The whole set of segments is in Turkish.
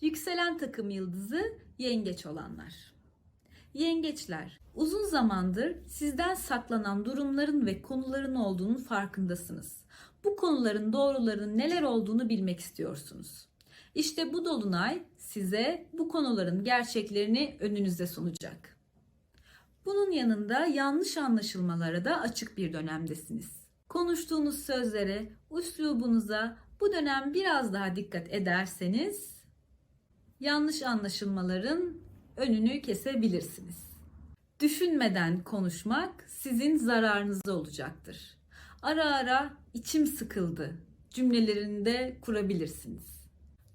Yükselen takım yıldızı yengeç olanlar. Yengeçler, uzun zamandır sizden saklanan durumların ve konuların olduğunun farkındasınız. Bu konuların doğrularının neler olduğunu bilmek istiyorsunuz. İşte bu dolunay size bu konuların gerçeklerini önünüze sunacak. Bunun yanında yanlış anlaşılmalara da açık bir dönemdesiniz. Konuştuğunuz sözlere, üslubunuza bu dönem biraz daha dikkat ederseniz yanlış anlaşılmaların önünü kesebilirsiniz. Düşünmeden konuşmak sizin zararınıza olacaktır. Ara ara içim sıkıldı cümlelerinde kurabilirsiniz.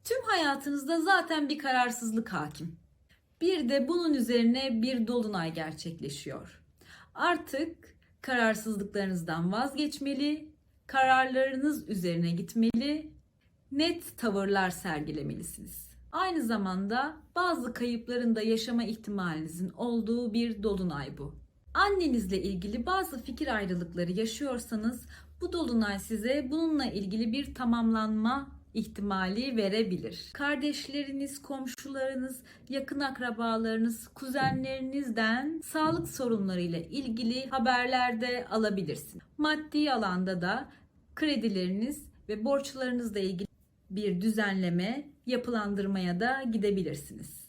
Tüm hayatınızda zaten bir kararsızlık hakim. Bir de bunun üzerine bir dolunay gerçekleşiyor. Artık kararsızlıklarınızdan vazgeçmeli, kararlarınız üzerine gitmeli, net tavırlar sergilemelisiniz. Aynı zamanda bazı kayıpların da yaşama ihtimalinizin olduğu bir dolunay bu. Annenizle ilgili bazı fikir ayrılıkları yaşıyorsanız bu dolunay size bununla ilgili bir tamamlanma ihtimali verebilir. Kardeşleriniz, komşularınız, yakın akrabalarınız, kuzenlerinizden sağlık sorunlarıyla ilgili haberler de alabilirsiniz. Maddi alanda da kredileriniz ve borçlarınızla ilgili bir düzenleme, yapılandırmaya da gidebilirsiniz.